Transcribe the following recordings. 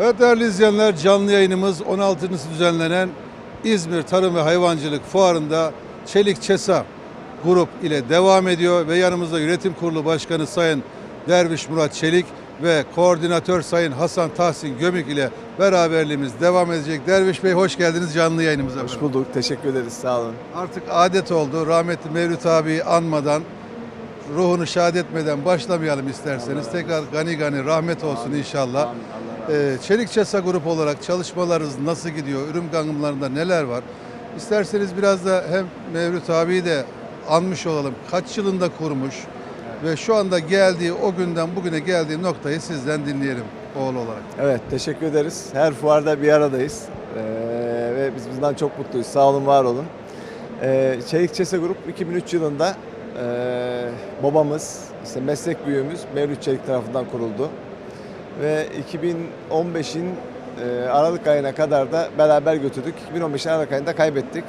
Evet değerli izleyenler canlı yayınımız 16.sı düzenlenen İzmir Tarım ve Hayvancılık Fuarı'nda Çelik Çesa grup ile devam ediyor ve yanımızda Yönetim Kurulu Başkanı Sayın Derviş Murat Çelik ve Koordinatör Sayın Hasan Tahsin Gömük ile beraberliğimiz devam edecek. Derviş Bey hoş geldiniz canlı yayınımıza. Hoş bulduk. Teşekkür ederiz. Sağ olun. Artık adet oldu. Rahmetli Mevlüt abiyi anmadan, ruhunu şad etmeden başlamayalım isterseniz. Tekrar gani gani rahmet olsun inşallah. Amin. Allah Çelik Çesa Grup olarak çalışmalarınız nasıl gidiyor? Ürün gangımlarında neler var? İsterseniz biraz da hem Mevlüt abiyi de anmış olalım. Kaç yılında kurmuş ve şu anda geldiği o günden bugüne geldiği noktayı sizden dinleyelim oğul olarak. Evet, teşekkür ederiz. Her fuarda bir aradayız. Ee, ve biz bundan çok mutluyuz. Sağ olun, var olun. Ee, Çelik Çese Grup 2003 yılında e, babamız, işte meslek büyüğümüz Mevlüt Çelik tarafından kuruldu. Ve 2015'in e, Aralık ayına kadar da beraber götürdük. 2015'in Aralık ayında kaybettik.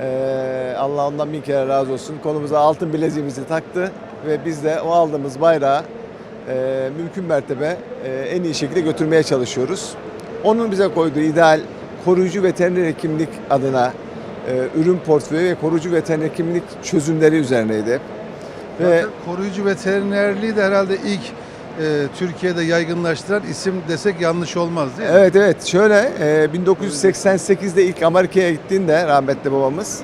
Ee, Allah ondan bin kere razı olsun. Kolumuza altın bileziğimizi taktı ve biz de o aldığımız bayrağı e, mümkün mertebe e, en iyi şekilde götürmeye çalışıyoruz. Onun bize koyduğu ideal koruyucu veteriner hekimlik adına e, ürün portföyü ve koruyucu veteriner hekimlik çözümleri üzerineydi. Ve koruyucu veterinerliği de herhalde ilk e, Türkiye'de yaygınlaştıran isim desek yanlış olmaz değil mi? Evet evet şöyle e, 1988'de ilk Amerika'ya gittiğinde rahmetli babamız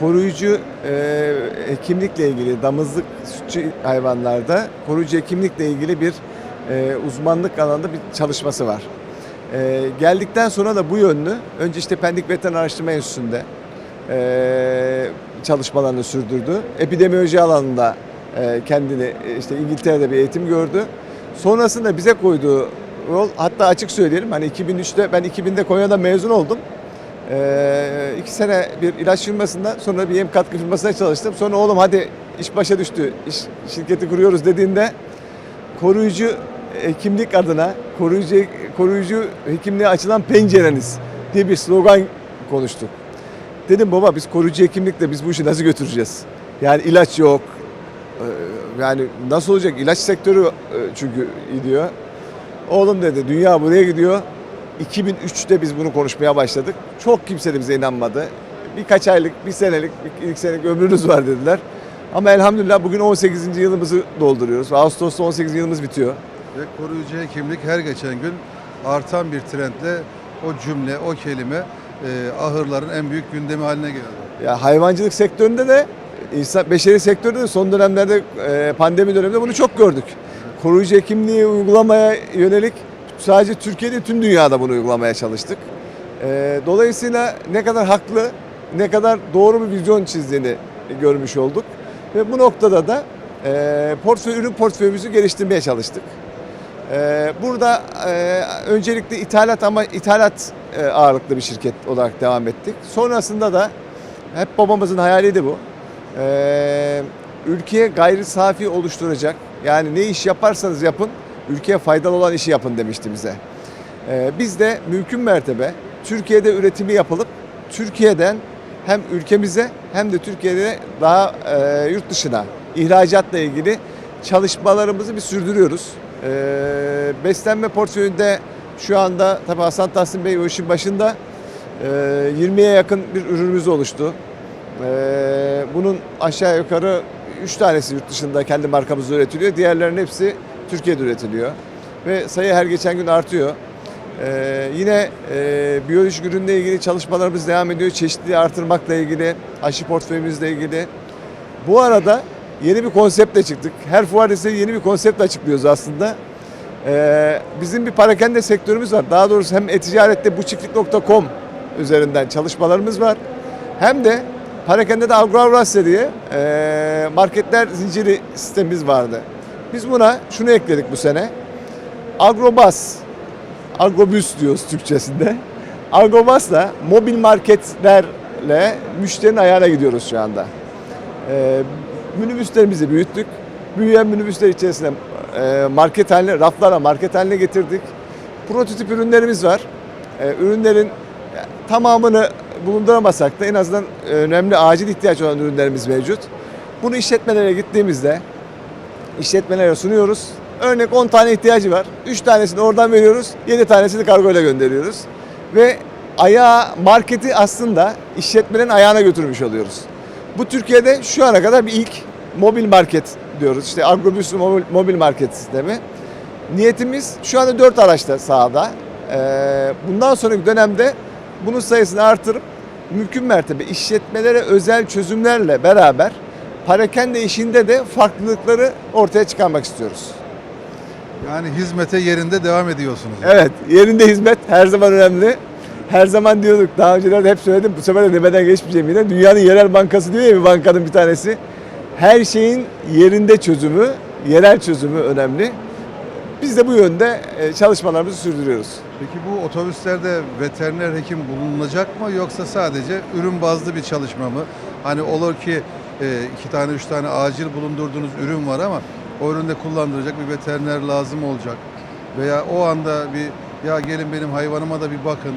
koruyucu e, hekimlikle ilgili damızlık sütçü hayvanlarda koruyucu hekimlikle ilgili bir e, uzmanlık alanında bir çalışması var. E, geldikten sonra da bu yönlü önce işte Pendik Veteriner Araştırma Enstitüsü'nde e, çalışmalarını sürdürdü. Epidemioloji alanında e, kendini e, işte İngiltere'de bir eğitim gördü. Sonrasında bize koyduğu rol hatta açık söyleyelim hani 2003'te ben 2000'de Konya'da mezun oldum. Ee, iki sene bir ilaç firmasında sonra bir yem katkı firmasına çalıştım. Sonra oğlum hadi iş başa düştü, iş şirketi kuruyoruz dediğinde koruyucu hekimlik adına koruyucu koruyucu hekimliğe açılan pencereniz diye bir slogan konuştuk. Dedim baba biz koruyucu hekimlikle biz bu işi nasıl götüreceğiz? Yani ilaç yok. Yani nasıl olacak? İlaç sektörü e, çünkü gidiyor. Oğlum dedi dünya buraya gidiyor. 2003'te biz bunu konuşmaya başladık. Çok kimse de bize inanmadı. Birkaç aylık, bir senelik, bir iki senelik ömrünüz var dediler. Ama elhamdülillah bugün 18. yılımızı dolduruyoruz. Ağustos'ta 18 yılımız bitiyor. Ve koruyucu hekimlik her geçen gün artan bir trendle o cümle, o kelime e, ahırların en büyük gündemi haline geldi. Ya hayvancılık sektöründe de insan beşeri sektörde de son dönemlerde e, pandemi döneminde bunu çok gördük. Koruyucu hekimliği uygulamaya yönelik sadece Türkiye'de tüm dünyada bunu uygulamaya çalıştık. E, Dolayısıyla ne kadar haklı, ne kadar doğru bir vizyon çizdiğini görmüş olduk. Ve bu noktada da e, portföy, ürün portföyümüzü geliştirmeye çalıştık. Burada öncelikle ithalat ama ithalat ağırlıklı bir şirket olarak devam ettik. Sonrasında da hep babamızın hayaliydi bu. Ee, Ülkeye gayri safi oluşturacak yani ne iş yaparsanız yapın ülkeye faydalı olan işi yapın demişti bize. Ee, Biz de mümkün mertebe Türkiye'de üretimi yapılıp Türkiye'den hem ülkemize hem de Türkiye'de daha e, yurt dışına ihracatla ilgili çalışmalarımızı bir sürdürüyoruz. Ee, beslenme portföyünde şu anda tabi Hasan Tahsin Bey o işin başında e, 20'ye yakın bir ürünümüz oluştu. Ee, bunun aşağı yukarı 3 tanesi yurt dışında kendi markamızda üretiliyor. Diğerlerinin hepsi Türkiye'de üretiliyor. Ve sayı her geçen gün artıyor. Ee, yine e, biyolojik ürünle ilgili çalışmalarımız devam ediyor. Çeşitliliği artırmakla ilgili, aşı portföyümüzle ilgili. Bu arada yeni bir konseptle çıktık. Her fuarda yeni bir konseptle açıklıyoruz aslında. Ee, bizim bir parakende sektörümüz var. Daha doğrusu hem e-ticarette buçiflik.com üzerinden çalışmalarımız var. Hem de parakende de Agroavrasya diye e, marketler zinciri sistemimiz vardı. Biz buna şunu ekledik bu sene. Agrobas, agrobüs diyoruz Türkçesinde. Agrobas'la mobil marketlerle müşterinin ayağına gidiyoruz şu anda. Ee, minibüslerimizi büyüttük. Büyüyen minibüsler içerisinde e, market haline, raflara market haline getirdik. Prototip ürünlerimiz var. Ee, ürünlerin tamamını bulunduramasak da en azından önemli acil ihtiyaç olan ürünlerimiz mevcut. Bunu işletmelere gittiğimizde işletmelere sunuyoruz. Örnek 10 tane ihtiyacı var. 3 tanesini oradan veriyoruz. 7 tanesini kargoyla gönderiyoruz. Ve ayağı marketi aslında işletmenin ayağına götürmüş oluyoruz. Bu Türkiye'de şu ana kadar bir ilk mobil market diyoruz. İşte agrobüs mobil, mobil market sistemi. Niyetimiz şu anda 4 araçta sahada. Ee, bundan sonraki dönemde bunun sayısını artırıp mümkün mertebe işletmelere özel çözümlerle beraber parakende işinde de farklılıkları ortaya çıkarmak istiyoruz. Yani hizmete yerinde devam ediyorsunuz. Evet, yerinde hizmet her zaman önemli. Her zaman diyorduk, daha önceler de hep söyledim, bu sefer de demeden geçmeyeceğim yine. Dünyanın yerel bankası diyor ya bir bankanın bir tanesi. Her şeyin yerinde çözümü, yerel çözümü önemli. Biz de bu yönde e, çalışmalarımızı sürdürüyoruz. Peki bu otobüslerde veteriner hekim bulunacak mı yoksa sadece ürün bazlı bir çalışma mı? Hani olur ki e, iki tane üç tane acil bulundurduğunuz ürün var ama o üründe kullandıracak bir veteriner lazım olacak. Veya o anda bir ya gelin benim hayvanıma da bir bakın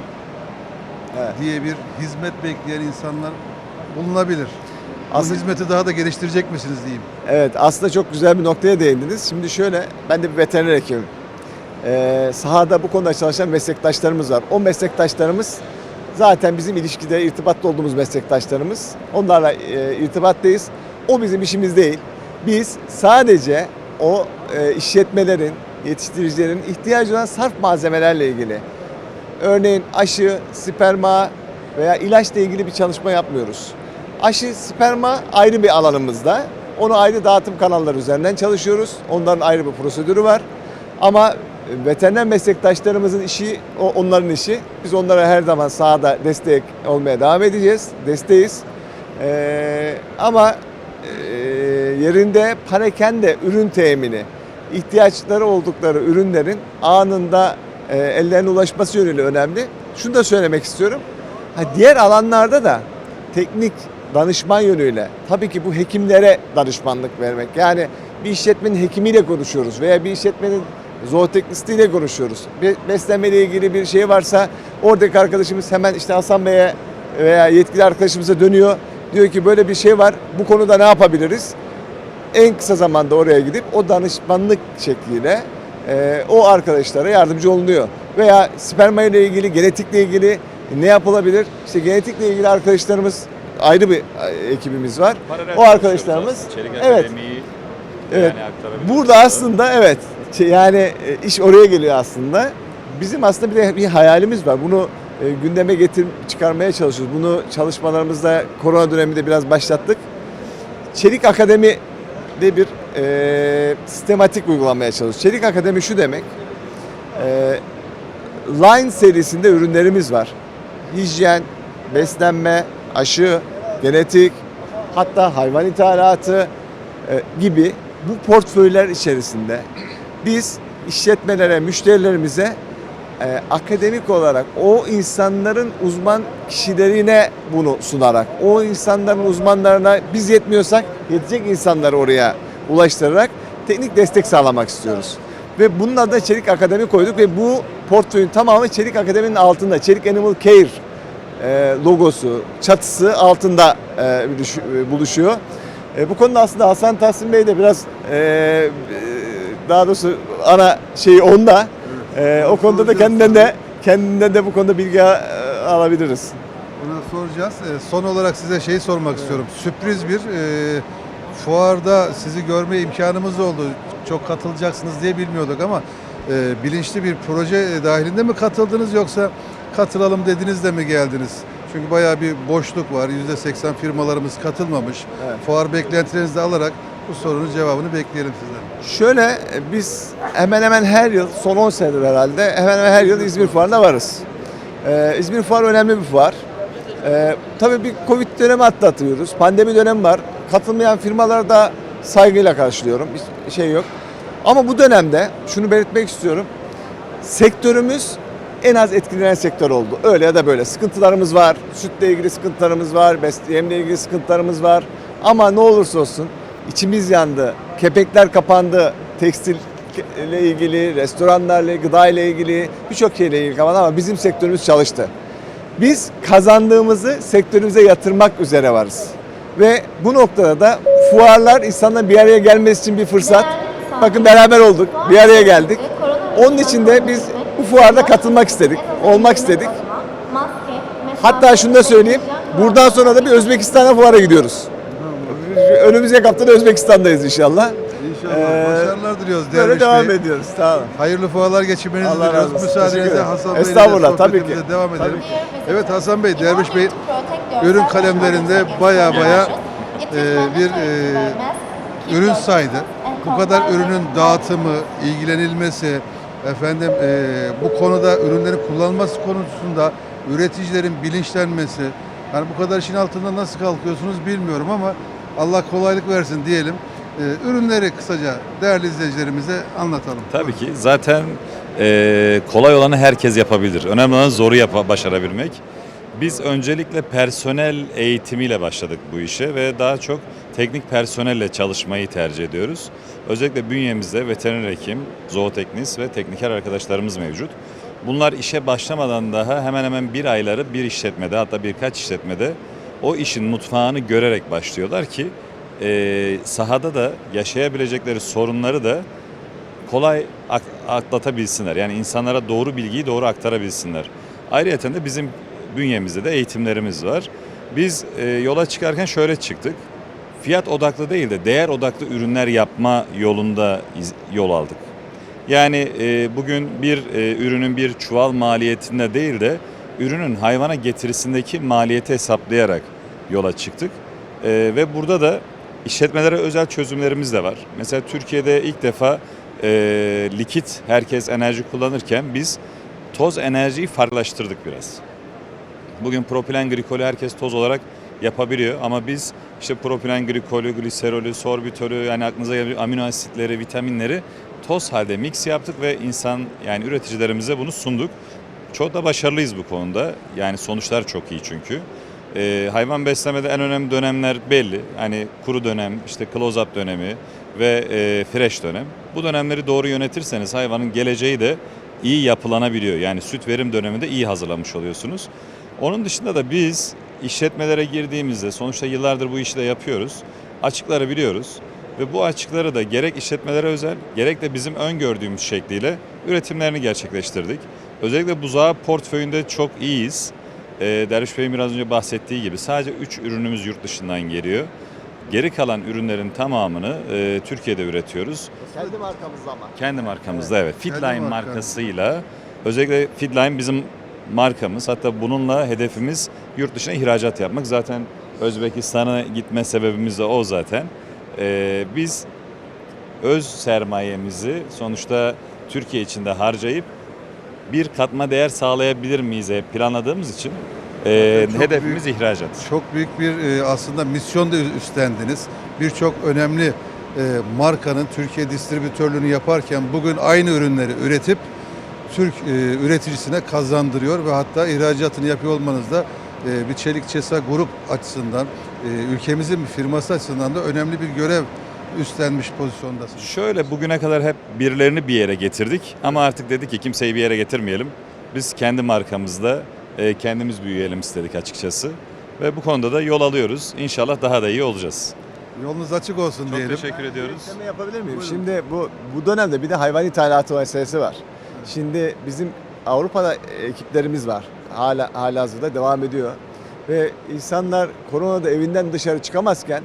Evet. diye bir hizmet bekleyen insanlar bulunabilir. Bu Aslında- hizmeti daha da geliştirecek misiniz diyeyim. Evet aslında çok güzel bir noktaya değindiniz. Şimdi şöyle ben de bir veteriner hekimim. Ee, sahada bu konuda çalışan meslektaşlarımız var. O meslektaşlarımız zaten bizim ilişkide irtibatta olduğumuz meslektaşlarımız. Onlarla e, irtibattayız. O bizim işimiz değil. Biz sadece o e, işletmelerin, yetiştiricilerin ihtiyacı olan sarf malzemelerle ilgili. Örneğin aşı, sperma veya ilaçla ilgili bir çalışma yapmıyoruz. Aşı, sperma ayrı bir alanımızda. Onu ayrı dağıtım kanalları üzerinden çalışıyoruz. Onların ayrı bir prosedürü var. Ama veteriner meslektaşlarımızın işi o onların işi. Biz onlara her zaman sahada destek olmaya devam edeceğiz. Desteğiz. Ee, ama e, yerinde parakende ürün temini, ihtiyaçları oldukları ürünlerin anında e, ellerine ulaşması yönüyle önemli. Şunu da söylemek istiyorum. Ha, diğer alanlarda da teknik danışman yönüyle tabii ki bu hekimlere danışmanlık vermek. Yani bir işletmenin hekimiyle konuşuyoruz veya bir işletmenin zooteknistiyle konuşuyoruz. Bir beslenmeyle ilgili bir şey varsa oradaki arkadaşımız hemen işte Hasan Bey'e veya yetkili arkadaşımıza dönüyor. Diyor ki böyle bir şey var. Bu konuda ne yapabiliriz? En kısa zamanda oraya gidip o danışmanlık şekliyle e, o arkadaşlara yardımcı olunuyor. Veya sperma ile ilgili, genetikle ilgili ne yapılabilir? İşte genetikle ilgili arkadaşlarımız ayrı bir e, ekibimiz var. Paralel o arkadaşlarımız evet Akademi'yi Evet. yani. Burada aslında evet şey, yani e, iş oraya geliyor aslında. Bizim aslında bir de bir hayalimiz var. Bunu e, gündeme getir çıkarmaya çalışıyoruz. Bunu çalışmalarımızda korona döneminde biraz başlattık. Çelik Akademi de bir e, sistematik uygulamaya çalışıyoruz. Çelik Akademi şu demek. E, Line serisinde ürünlerimiz var. Hijyen, beslenme, aşı, genetik, hatta hayvan ithalatı e, gibi bu portföyler içerisinde biz işletmelere, müşterilerimize e, akademik olarak o insanların uzman kişilerine bunu sunarak, o insanların uzmanlarına biz yetmiyorsak yetecek insanları oraya ulaştırarak teknik destek sağlamak istiyoruz. Ve bunun adına Çelik Akademi koyduk ve bu portföyün tamamı Çelik Akademi'nin altında. Çelik Animal Care e, logosu, çatısı altında e, e, buluşuyor. E, bu konuda aslında Hasan Tahsin Bey de biraz e, daha doğrusu ana şey onda. E, o konuda da kendinden de kendinden de bu konuda bilgi e, alabiliriz. Ona soracağız. E, Son olarak size şeyi sormak istiyorum. Sürpriz bir e, fuarda sizi görme imkanımız oldu. Çok katılacaksınız diye bilmiyorduk ama e, bilinçli bir proje dahilinde mi katıldınız yoksa katılalım dediniz de mi geldiniz? Çünkü bayağı bir boşluk var. %80 firmalarımız katılmamış. Evet. Fuar beklentilerinizi de alarak bu sorunun cevabını bekleyelim sizden. Şöyle e, biz hemen hemen her yıl son 10 senedir herhalde hemen hemen her yıl İzmir Fuarı'nda varız. Ee, İzmir Fuarı önemli bir fuar. Ee, tabii bir Covid dönemi atlatıyoruz. Pandemi dönemi var. Katılmayan firmaları da saygıyla karşılıyorum. Bir şey yok. Ama bu dönemde şunu belirtmek istiyorum. Sektörümüz en az etkilenen sektör oldu. Öyle ya da böyle. Sıkıntılarımız var. Sütle ilgili sıkıntılarımız var. Besleyemle ilgili sıkıntılarımız var. Ama ne olursa olsun içimiz yandı. Kepekler kapandı. Tekstil ile ilgili, restoranlarla, gıda ile ilgili birçok şeyle ilgili kapandı ama bizim sektörümüz çalıştı. Biz kazandığımızı sektörümüze yatırmak üzere varız. Ve bu noktada da fuarlar insanların bir araya gelmesi için bir fırsat. Bakın beraber olduk, bir araya geldik. Onun için de biz bu fuarda katılmak istedik, olmak istedik. Hatta şunu da söyleyeyim, buradan sonra da bir Özbekistan'a fuara gidiyoruz. Önümüzdeki hafta da Özbekistan'dayız inşallah. İnşallah. Ee, Başarılar diliyoruz Böyle devam Bey. ediyoruz. Tamam. Hayırlı fuarlar geçirmenizi Allah razı diliyoruz. Müsaadenizle. Hasan Bey Estağfurullah, tabii ki. devam edelim. Tabii Evet Hasan Bey, Derviş Bey ürün kalemlerinde baya baya e, bir e, ürün saydı. Bu kadar ürünün dağıtımı, ilgilenilmesi, efendim e, bu konuda ürünlerin kullanılması konusunda üreticilerin bilinçlenmesi. Yani bu kadar işin altından nasıl kalkıyorsunuz bilmiyorum ama Allah kolaylık versin diyelim. E, ürünleri kısaca değerli izleyicilerimize anlatalım. Tabii ki. Zaten eee, kolay olanı herkes yapabilir. Önemli olan zoru yapa, başarabilmek. Biz öncelikle personel eğitimiyle başladık bu işe ve daha çok teknik personelle çalışmayı tercih ediyoruz. Özellikle bünyemizde veteriner hekim, zooteknist ve tekniker arkadaşlarımız mevcut. Bunlar işe başlamadan daha hemen hemen bir ayları bir işletmede hatta birkaç işletmede o işin mutfağını görerek başlıyorlar ki eee, sahada da yaşayabilecekleri sorunları da kolay atlatabilsinler. Yani insanlara doğru bilgiyi doğru aktarabilsinler. Ayrıca de bizim bünyemizde de eğitimlerimiz var. Biz e, yola çıkarken şöyle çıktık. Fiyat odaklı değil de değer odaklı ürünler yapma yolunda yol aldık. Yani e, bugün bir e, ürünün bir çuval maliyetinde değil de ürünün hayvana getirisindeki maliyeti hesaplayarak yola çıktık. E, ve burada da işletmelere özel çözümlerimiz de var. Mesela Türkiye'de ilk defa e, likit herkes enerji kullanırken biz toz enerjiyi farklılaştırdık biraz. Bugün propilen glikolü herkes toz olarak yapabiliyor ama biz işte propilen glikolü, gliserolü, sorbitolü yani aklınıza gelen amino asitleri, vitaminleri toz halde mix yaptık ve insan yani üreticilerimize bunu sunduk. Çok da başarılıyız bu konuda. Yani sonuçlar çok iyi çünkü. Ee, hayvan beslemede en önemli dönemler belli. Hani kuru dönem, işte close-up dönemi ve e, fresh dönem. Bu dönemleri doğru yönetirseniz hayvanın geleceği de iyi yapılanabiliyor. Yani süt verim döneminde iyi hazırlamış oluyorsunuz. Onun dışında da biz işletmelere girdiğimizde sonuçta yıllardır bu işi de yapıyoruz. Açıkları biliyoruz ve bu açıkları da gerek işletmelere özel gerek de bizim öngördüğümüz şekliyle üretimlerini gerçekleştirdik. Özellikle buzağı portföyünde çok iyiyiz. Ee, Derviş Bey'in biraz önce bahsettiği gibi sadece 3 ürünümüz yurt dışından geliyor. Geri kalan ürünlerin tamamını e, Türkiye'de üretiyoruz. Kendi markamızda ama. Kendi markamızda evet. Fitline Kendi marka. markasıyla özellikle Fitline bizim markamız. Hatta bununla hedefimiz yurt dışına ihracat yapmak. Zaten Özbekistan'a gitme sebebimiz de o zaten. Ee, biz öz sermayemizi sonuçta Türkiye içinde harcayıp bir katma değer sağlayabilir miyiz hep planladığımız için e, çok hedefimiz ihracat. Çok büyük bir e, aslında misyon da üstlendiniz. Birçok önemli e, markanın Türkiye distribütörlüğünü yaparken bugün aynı ürünleri üretip Türk e, üreticisine kazandırıyor ve hatta ihracatını yapıyor olmanız da e, bir Çelik Çesa grup açısından, e, ülkemizin bir firması açısından da önemli bir görev üstlenmiş pozisyondasınız. Şöyle bugüne kadar hep birilerini bir yere getirdik ama artık dedik ki kimseyi bir yere getirmeyelim. Biz kendi markamızda e, kendimiz büyüyelim istedik açıkçası. Ve bu konuda da yol alıyoruz. İnşallah daha da iyi olacağız. Yolunuz açık olsun Çok diyelim. teşekkür ediyoruz. Ekleme yapabilir miyim? Buyurun. Şimdi bu bu dönemde bir de hayvan ithalatı meselesi var. Şimdi bizim Avrupa'da ekiplerimiz var. Hala hala hazırda devam ediyor. Ve insanlar koronada evinden dışarı çıkamazken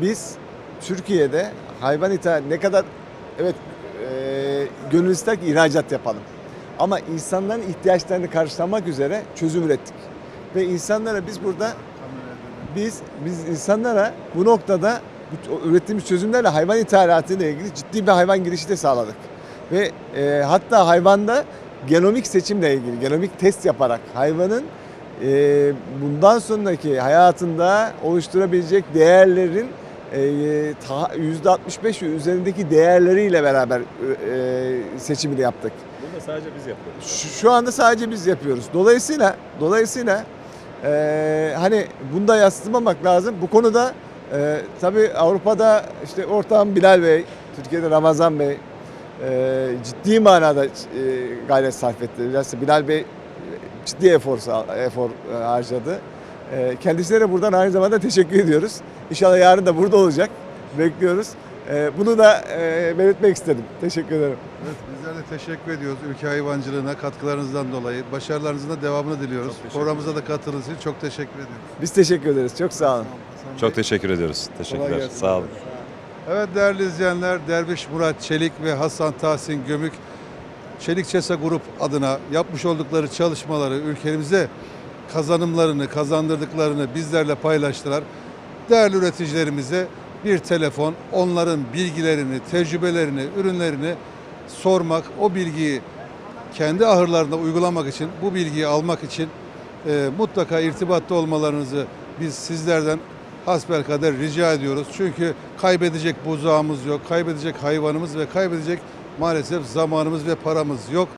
biz Türkiye'de hayvan ithalatı ne kadar evet e, gönül ister ki ihracat yapalım. Ama insanların ihtiyaçlarını karşılamak üzere çözüm ürettik. Ve insanlara biz burada biz biz insanlara bu noktada ürettiğimiz çözümlerle hayvan ithalatı ile ilgili ciddi bir hayvan girişi de sağladık. Ve e, hatta hayvanda genomik seçimle ilgili genomik test yaparak hayvanın e, bundan sonraki hayatında oluşturabilecek değerlerin %65 ve üzerindeki değerleriyle beraber e, seçimini yaptık. Bunu da sadece biz yapıyoruz. Şu, şu anda sadece biz yapıyoruz. Dolayısıyla dolayısıyla eee, hani bunda yaslamamak lazım. Bu konuda eee tabii Avrupa'da işte ortağım Bilal Bey, Türkiye'de Ramazan Bey eee, ciddi manada eee, gayret sarf etti. Bilal Bey ciddi efor, efor eee, harcadı. Eee kendisine de buradan aynı zamanda teşekkür ediyoruz. İnşallah yarın da burada olacak. Bekliyoruz. E, bunu da e, belirtmek istedim. Teşekkür ederim. Evet, bizler de teşekkür ediyoruz ülke hayvancılığına katkılarınızdan dolayı. Başarılarınızın da devamını diliyoruz. Programımıza da katıldığınız için çok teşekkür ediyoruz. Biz teşekkür ederiz. Çok sağ olun. Çok teşekkür ediyoruz. Teşekkürler. gelsin. Sağ olun. Evet değerli izleyenler, Derviş Murat Çelik ve Hasan Tahsin Gömük Çelik Çesa Grup adına yapmış oldukları çalışmaları ülkemize kazanımlarını, kazandırdıklarını bizlerle paylaştılar. Değerli üreticilerimize bir telefon, onların bilgilerini, tecrübelerini, ürünlerini sormak, o bilgiyi kendi ahırlarında uygulamak için, bu bilgiyi almak için e, mutlaka irtibatta olmalarınızı biz sizlerden hasbelkader rica ediyoruz. Çünkü kaybedecek buzağımız yok, kaybedecek hayvanımız ve kaybedecek maalesef zamanımız ve paramız yok.